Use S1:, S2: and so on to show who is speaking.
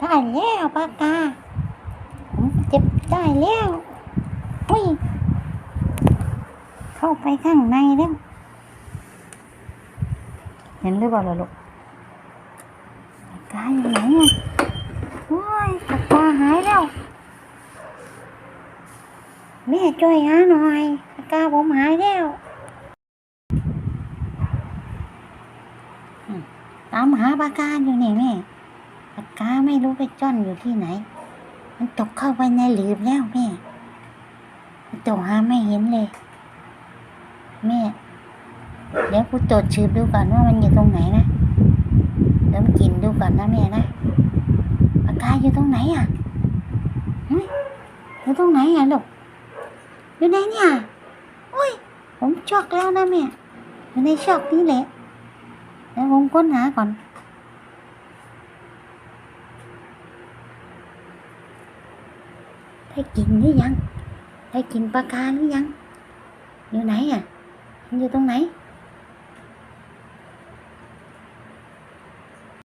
S1: ได้แล้วปากกาผมเจ็บได้แล้วอุ้ย เข้าไปข้างในแล้ว เห็นหรือเปล่าล่ะลูกปากกาอยู่ไหนอะโอ้ยปากกาหายแล้ว แม่ช่วยหาหน่อยปากกาผมหายแล้วตามหาปากกาอยู่นี่แม่ ไม่รู้ไปจ้อนอยู่ที่ไหน มันตกเข้าไปในหลืบแล้วแม่ตกหาไม่เห็นเลย แม่ เดี๋ยวกูตรวจชืบดูก่อนว่ามันอยู่ตรงไหนนะเดี๋ยวกินดูก่อนนะแม่นะปากกาอยู่ตรงไหนอะอยู่ตรงไหนอะลูกอยู่ไหนเนี่ยอุ้ย ผมช็อกแล้วนะแม่อยู่ในช็อกนี้แหละเดี๋ยวผมค้นหาก่อน ได้กินหรือยัง ได้กินปลากาหรือยัง อยู่ไหนอะ อยู่ตรงไหน